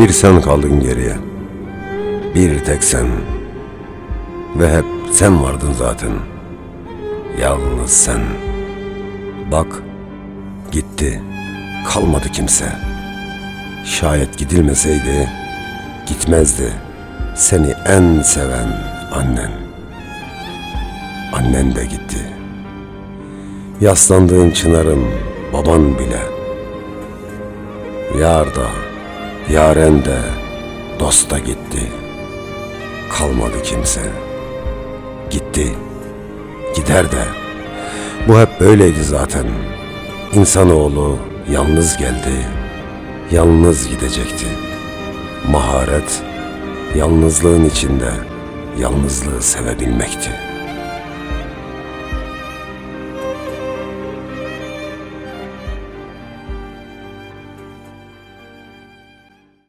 Bir sen kaldın geriye. Bir tek sen. Ve hep sen vardın zaten. Yalnız sen. Bak, gitti. Kalmadı kimse. Şayet gidilmeseydi, gitmezdi. Seni en seven annen. Annen de gitti. Yaslandığın çınarın baban bile. Yar da, yaren de, dost da gitti. Kalmadı kimse. Gitti, gider de. Bu hep böyleydi zaten. İnsanoğlu yalnız geldi, yalnız gidecekti. Maharet, yalnızlığın içinde yalnızlığı sevebilmekti.''